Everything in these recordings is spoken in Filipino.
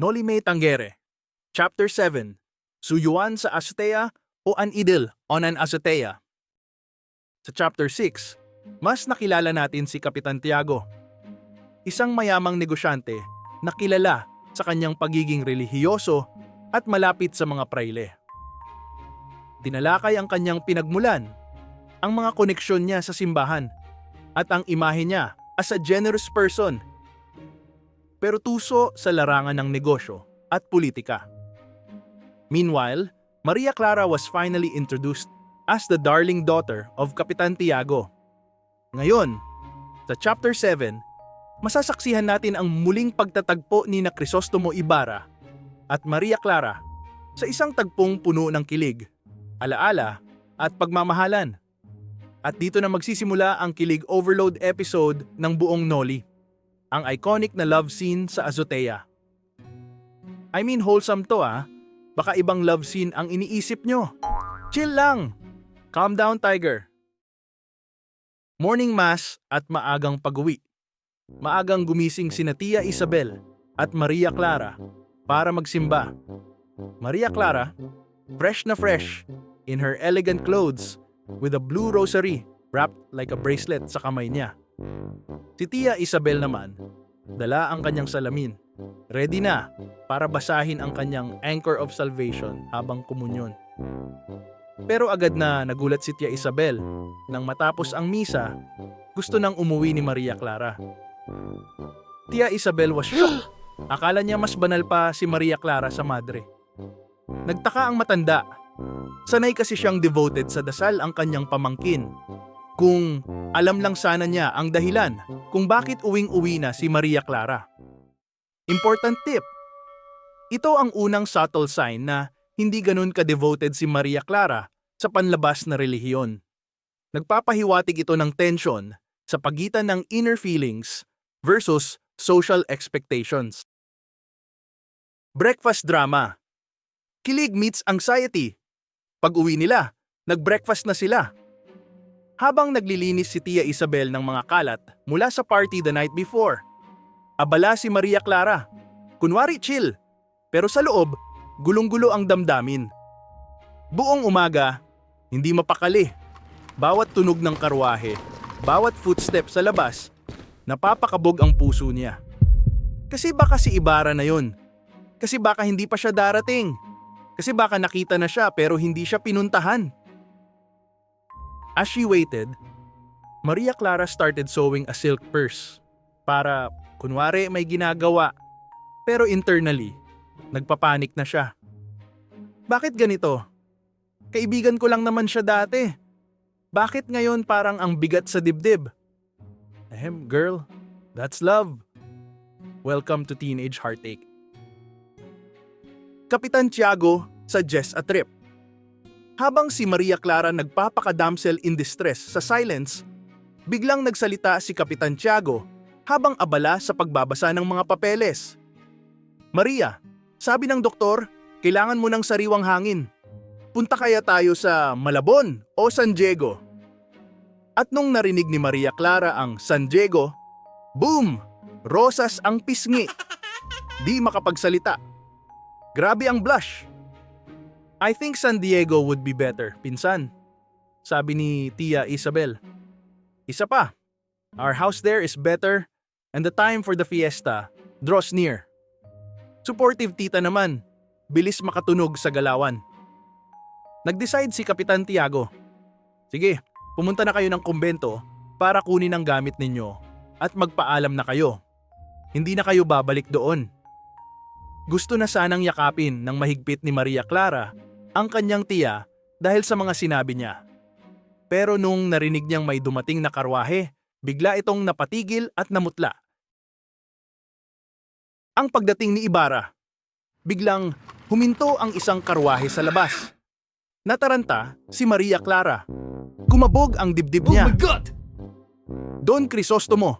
Noli Me Tangere Chapter 7 Suyuan sa Azotea o An Idil on an Azotea Sa Chapter 6, mas nakilala natin si Kapitan Tiago, isang mayamang negosyante na kilala sa kanyang pagiging relihiyoso at malapit sa mga praile. Dinalakay ang kanyang pinagmulan, ang mga koneksyon niya sa simbahan, at ang imahe niya as a generous person. Pero tuso sa larangan ng negosyo at politika. Meanwhile, Maria Clara was finally introduced as the darling daughter of Kapitan Tiago. Ngayon, sa Chapter 7, masasaksihan natin ang muling pagtatagpo ni na Crisostomo Ibarra at Maria Clara sa isang tagpong puno ng kilig, alaala at pagmamahalan. At dito na magsisimula ang kilig overload episode ng buong Noli, ang iconic na love scene sa Azotea. I mean wholesome to ah, baka ibang love scene ang iniisip nyo. Chill lang! Calm down tiger! Morning mass at maagang pag-uwi. Maagang gumising sina Tia Isabel at Maria Clara para magsimba. Maria Clara, fresh na fresh, in her elegant clothes, with a blue rosary wrapped like a bracelet sa kamay niya. Si Tia Isabel naman, dala ang kanyang salamin. Ready na para basahin ang kanyang anchor of salvation habang kumunyon. Pero agad na nagulat si Tia Isabel nang matapos ang misa, gusto nang umuwi ni Maria Clara. Tia Isabel was shocked. Akala niya mas banal pa si Maria Clara sa madre. Nagtaka ang matanda. Sanay kasi siyang devoted sa dasal ang kanyang pamangkin. Kung alam lang sana niya ang dahilan kung bakit uwing-uwi na si Maria Clara. Important tip. Ito ang unang subtle sign na hindi ganun ka-devoted si Maria Clara sa panlabas na relihiyon. Nagpapahiwatig ito ng tension sa pagitan ng inner feelings versus social expectations. Breakfast drama. Kilig meets anxiety. Pag uwi nila, nag-breakfast na sila. Habang naglilinis si Tia Isabel ng mga kalat mula sa party the night before, abala si Maria Clara. Kunwari chill, pero sa loob, gulong-gulo ang damdamin. Buong umaga, hindi mapakali. Bawat tunog ng karwahe, bawat footstep sa labas, napapakabog ang puso niya. Kasi baka si Ibarra na yon. Kasi baka hindi pa siya darating. Kasi baka nakita na siya pero hindi siya pinuntahan. As she waited, Maria Clara started sewing a silk purse para kunwari may ginagawa pero internally, nagpapanik na siya. Bakit ganito? Kaibigan ko lang naman siya dati. Bakit ngayon parang ang bigat sa dibdib? Ahem, girl, that's love. Welcome to teenage heartache. Kapitan Tiago suggests a trip. Habang si Maria Clara nagpapakadamsel in distress sa silence, biglang nagsalita si Kapitan Tiago habang abala sa pagbabasa ng mga papeles. Maria, sabi ng doktor, kailangan mo ng sariwang hangin. Punta kaya tayo sa Malabon o San Diego? At nung narinig ni Maria Clara ang San Diego, boom! Rosas ang pisngi. Di makapagsalita. Grabe ang blush. I think San Diego would be better, pinsan. Sabi ni Tia Isabel. Isa pa, our house there is better and the time for the fiesta draws near. Supportive tita naman, bilis makatunog sa galawan. Nag-decide si Kapitan Tiago. Sige, pumunta na kayo ng kumbento para kunin ang gamit ninyo at magpaalam na kayo. Hindi na kayo babalik doon. Gusto na sanang yakapin ng mahigpit ni Maria Clara ang kanyang tiya dahil sa mga sinabi niya. Pero nung narinig niyang may dumating na karwahe, bigla itong napatigil at namutla. Ang pagdating ni Ibarra, biglang huminto ang isang karwahe sa labas. Nataranta si Maria Clara. Kumabog ang dibdib Oh niya. my God! Don Crisostomo,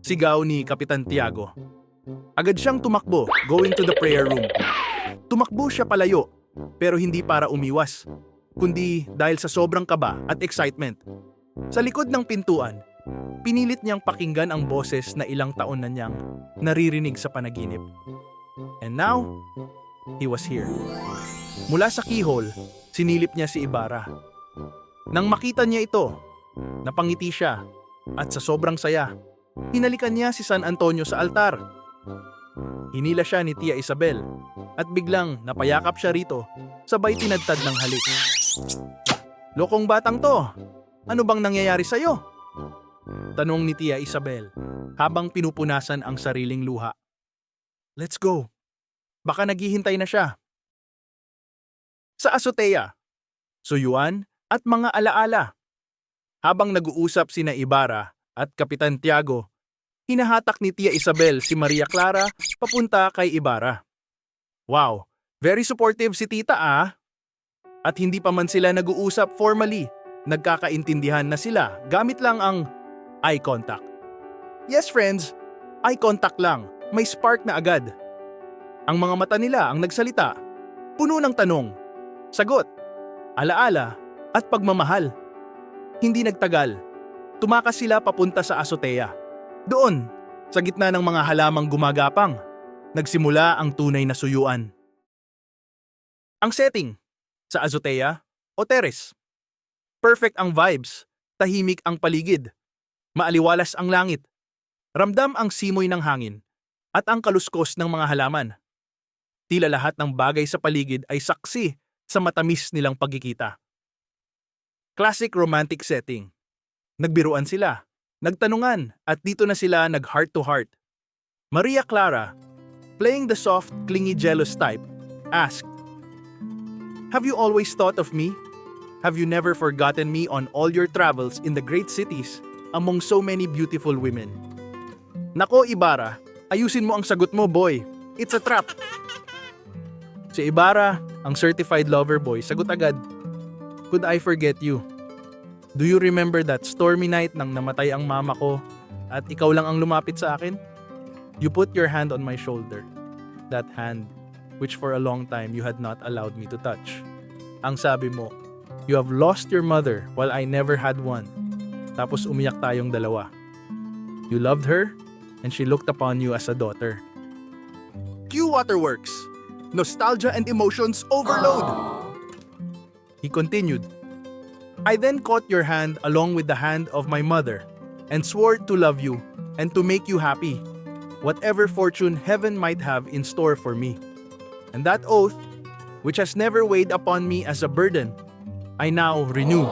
sigaw ni Kapitan Tiago. Agad siyang tumakbo, going to the prayer room. Tumakbo siya palayo, pero hindi para umiwas, kundi dahil sa sobrang kaba at excitement. Sa likod ng pintuan, pinilit niyang pakinggan ang boses na ilang taon na niyang naririnig sa panaginip. And now, he was here. Mula sa keyhole, sinilip niya si Ibarra. Nang makita niya ito, napangiti siya at sa sobrang saya, hinalikan niya si San Antonio sa altar. Hinila siya ni Tia Isabel at biglang napayakap siya rito sabay tinadtad ng halik. Lokong batang to, ano bang nangyayari sa'yo? Tanong ni Tia Isabel habang pinupunasan ang sariling luha. Let's go. Baka naghihintay na siya. Sa azotea, suyuan at mga alaala. Habang nag-uusap sina Ibarra at Kapitan Tiago, hinahatak ni Tia Isabel si Maria Clara papunta kay Ibarra. Wow, very supportive si tita ah. At hindi pa man sila nag-uusap formally, nagkakaintindihan na sila gamit lang ang eye contact. Yes friends, eye contact lang, may spark na agad. Ang mga mata nila ang nagsalita, puno ng tanong, sagot, alaala at pagmamahal. Hindi nagtagal, tumakas sila papunta sa azotea. Doon, sa gitna ng mga halamang gumagapang, nagsimula ang tunay na suyuan. Ang setting, sa azotea o terrace. Perfect ang vibes, tahimik ang paligid, maaliwalas ang langit, ramdam ang simoy ng hangin, at ang kaluskos ng mga halaman. Tila lahat ng bagay sa paligid ay saksi sa matamis nilang pagkikita. Classic romantic setting. Nagbiruan sila, nagtanungan, at dito na sila nag-heart to heart. Maria Clara, playing the soft, clingy jealous type, asked, Have you always thought of me? Have you never forgotten me on all your travels in the great cities among so many beautiful women? Nako Ibarra, ayusin mo ang sagot mo boy. It's a trap. Si Ibarra, ang certified lover boy, sagot agad, Could I forget you? Do you remember that stormy night nang namatay ang mama ko at ikaw lang ang lumapit sa akin? You put your hand on my shoulder. That hand, which for a long time you had not allowed me to touch. Ang sabi mo, you have lost your mother while I never had one. Tapos umiyak tayong dalawa. You loved her and she looked upon you as a daughter. Q Waterworks. Nostalgia and emotions overload. He continued, I then caught your hand along with the hand of my mother and swore to love you and to make you happy, whatever fortune heaven might have in store for me. And that oath, which has never weighed upon me as a burden, I now renew.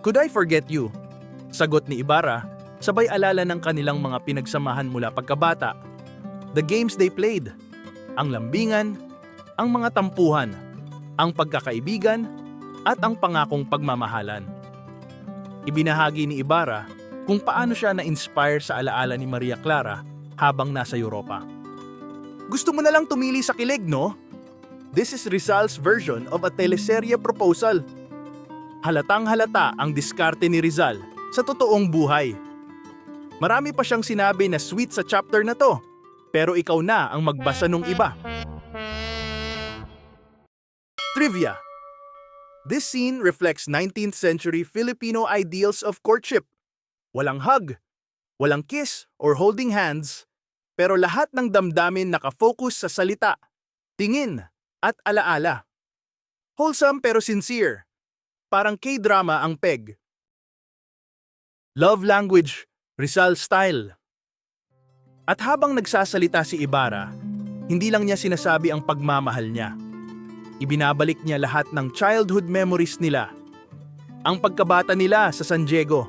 Could I forget you? Sagot ni Ibarra, sabay alala ng kanilang mga pinagsamahan mula pagkabata. The games they played, ang lambingan, ang mga tampuhan, ang pagkakaibigan, at ang pangakong pagmamahalan. Ibinahagi ni Ibarra kung paano siya na-inspire sa alaala ni Maria Clara habang nasa Europa. Gusto mo na lang tumili sa kilig, no? This is Rizal's version of a teleserye proposal. Halatang halata ang diskarte ni Rizal sa totoong buhay. Marami pa siyang sinabi na sweet sa chapter na to, pero ikaw na ang magbasa nung iba. Trivia This scene reflects 19th century Filipino ideals of courtship. Walang hug, walang kiss or holding hands, pero lahat ng damdamin nakafocus sa salita, tingin, at alaala. Wholesome pero sincere. Parang K-drama ang peg. Love language, Rizal style. At habang nagsasalita si Ibarra, hindi lang niya sinasabi ang pagmamahal niya. Ibinabalik niya lahat ng childhood memories nila. Ang pagkabata nila sa San Diego.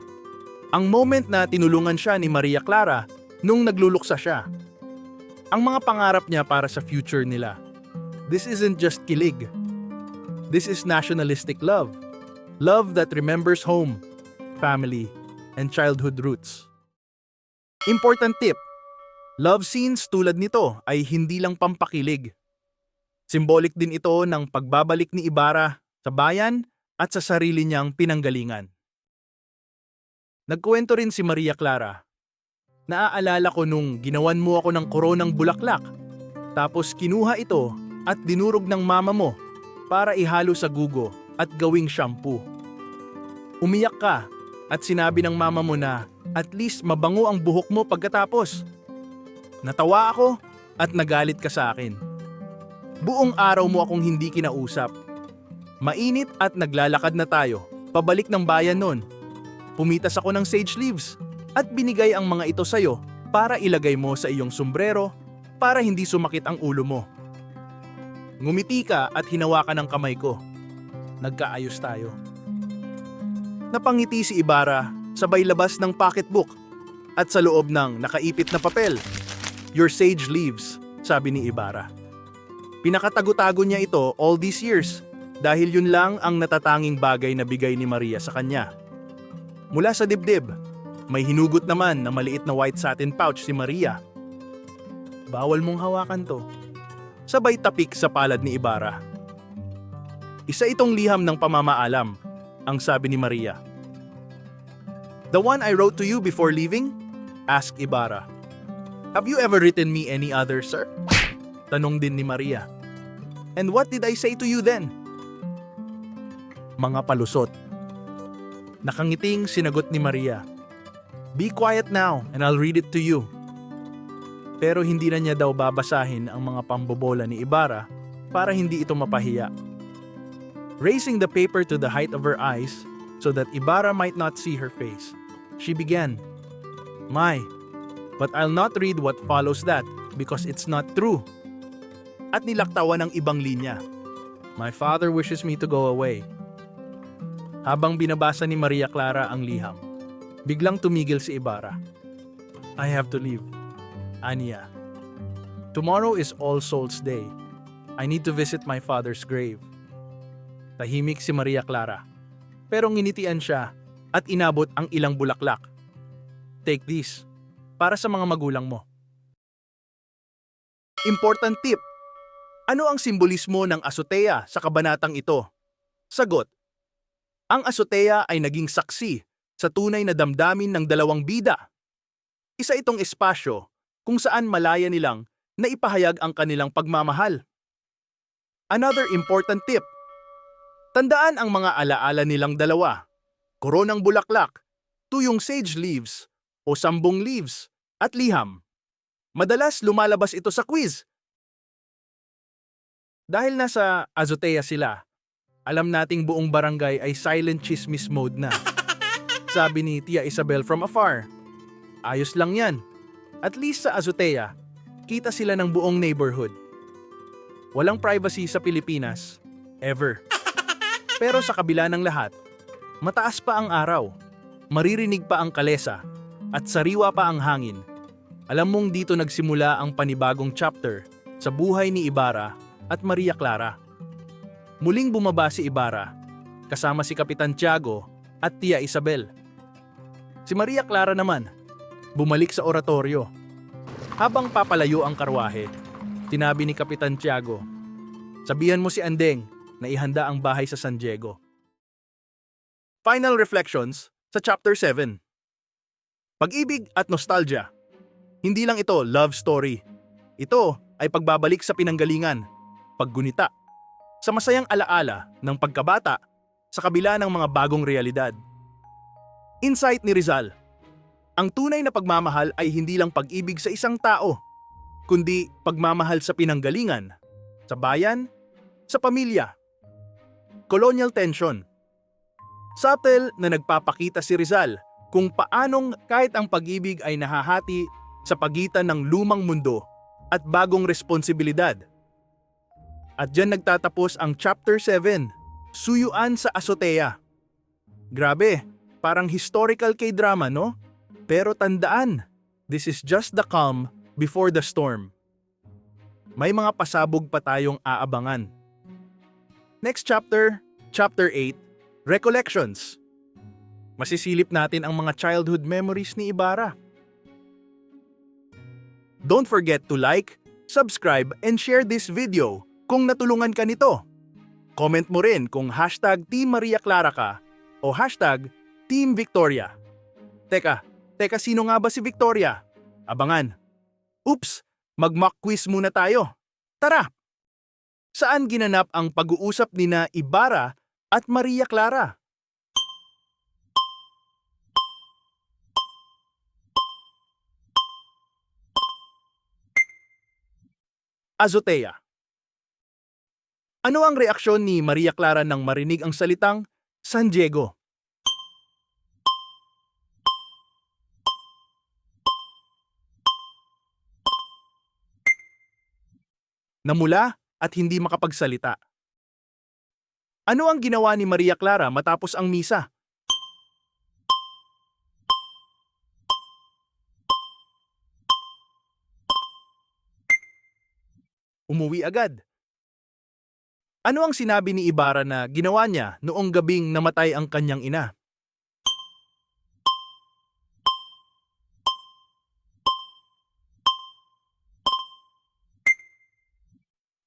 Ang moment na tinulungan siya ni Maria Clara nung nagluluksa siya. Ang mga pangarap niya para sa future nila. This isn't just kilig. This is nationalistic love. Love that remembers home, family, and childhood roots. Important tip. Love scenes tulad nito ay hindi lang pampakilig. Symbolic din ito ng pagbabalik ni Ibarra sa bayan at sa sarili niyang pinanggalingan. Nagkuwento rin si Maria Clara. Naaalala ko nung ginawan mo ako ng koronang bulaklak, tapos kinuha ito at dinurog ng mama mo para ihalo sa gugo at gawing shampoo. Umiyak ka at sinabi ng mama mo na at least mabango ang buhok mo pagkatapos. Natawa ako at nagalit ka sa akin. Buong araw mo akong hindi kinausap. Mainit at naglalakad na tayo, pabalik ng bayan noon. Pumitas ako ng sage leaves at binigay ang mga ito sa'yo para ilagay mo sa iyong sombrero para hindi sumakit ang ulo mo. Ngumiti ka at hinawakan ang kamay ko. Nagkaayos tayo. Napangiti si Ibarra sabay labas ng pocketbook at sa loob ng nakaipit na papel. Your sage leaves, sabi ni Ibarra. Pinakatago-tago niya ito all these years dahil yun lang ang natatanging bagay na bigay ni Maria sa kanya. Mula sa dibdib, may hinugot naman na maliit na white satin pouch si Maria. Bawal mong hawakan to. Sabay tapik sa palad ni Ibarra. Isa itong liham ng pamamaalam, ang sabi ni Maria. The one I wrote to you before leaving? Asked Ibarra. Have you ever written me any other, sir? Tanong din ni Maria. And what did I say to you then? Mga palusot. Nakangiting sinagot ni Maria. Be quiet now and I'll read it to you. Pero hindi na niya daw babasahin ang mga pambobola ni Ibarra para hindi ito mapahiya. Raising the paper to the height of her eyes so that Ibarra might not see her face, she began, My, but I'll not read what follows that because it's not true. At nilaktawan ng ibang linya. My father wishes me to go away. Habang binabasa ni Maria Clara ang liham, biglang tumigil si Ibarra. I have to leave. Anya. Tomorrow is All Souls Day. I need to visit my father's grave. Tahimik si Maria Clara. Pero nginitian siya at inabot ang ilang bulaklak. Take this. Para sa mga magulang mo. Important tip. Ano ang simbolismo ng azotea sa kabanatang ito? Sagot. Ang azotea ay naging saksi sa tunay na damdamin ng dalawang bida. Isa itong espasyo kung saan malaya nilang naipahayag ang kanilang pagmamahal. Another important tip. Tandaan ang mga alaala nilang dalawa. Koronang bulaklak, tuyong sage leaves o sambong leaves at liham. Madalas lumalabas ito sa quiz. Dahil nasa azotea sila, alam nating buong barangay ay silent chismis mode na. Sabi ni Tia Isabel from afar. Ayos lang yan. At least sa azotea, kita sila ng buong neighborhood. Walang privacy sa Pilipinas. Ever. Pero sa kabila ng lahat, mataas pa ang araw, maririnig pa ang kalesa, at sariwa pa ang hangin. Alam mong dito nagsimula ang panibagong chapter sa buhay ni Ibarra at Maria Clara. Muling bumaba si Ibarra, kasama si Kapitan Tiago at Tia Isabel. Si Maria Clara naman, bumalik sa oratorio. Habang papalayo ang karwahe, tinabi ni Kapitan Tiago, Sabihan mo si Andeng na ihanda ang bahay sa San Diego. Final Reflections sa Chapter 7 Pag-ibig at nostalgia. Hindi lang ito love story. Ito ay pagbabalik sa pinanggalingan, paggunita, sa masayang alaala ng pagkabata sa kabila ng mga bagong realidad. Insight ni Rizal. Ang tunay na pagmamahal ay hindi lang pag-ibig sa isang tao, kundi pagmamahal sa pinanggalingan, sa bayan, sa pamilya. Colonial tension. Subtle na nagpapakita si Rizal kung paanong kahit ang pag-ibig ay nahahati sa pagitan ng lumang mundo at bagong responsibilidad. At dyan nagtatapos ang Chapter 7, Suyuan sa Azotea. Grabe, parang historical K-drama no? Pero tandaan, this is just the calm before the storm. May mga pasabog pa tayong aabangan. Next chapter, Chapter 8, Recollections. Masisilip natin ang mga childhood memories ni Ibarra. Don't forget to like, subscribe, and share this video kung natulungan ka nito. Comment mo rin kung hashtag Team Maria Clara ka o hashtag Team Victoria. Teka, teka sino nga ba si Victoria? Abangan. Oops, mag-mock quiz muna tayo. Tara! Saan ginanap ang pag-uusap ni na Ibarra at Maria Clara? azotea. Ano ang reaksyon ni Maria Clara nang marinig ang salitang San Diego? Namula at hindi makapagsalita. Ano ang ginawa ni Maria Clara matapos ang misa? Umuwi agad. Ano ang sinabi ni Ibarra na ginawa niya noong gabing namatay ang kanyang ina?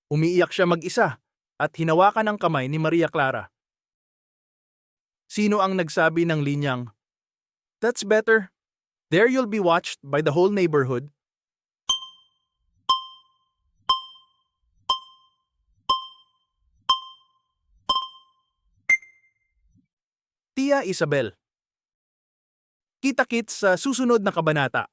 Umiiyak siya mag-isa at hinawakan ang kamay ni Maria Clara. Sino ang nagsabi ng linyang, That's better. There you'll be watched by the whole neighborhood. Tia Isabel Kita-kits sa susunod na kabanata.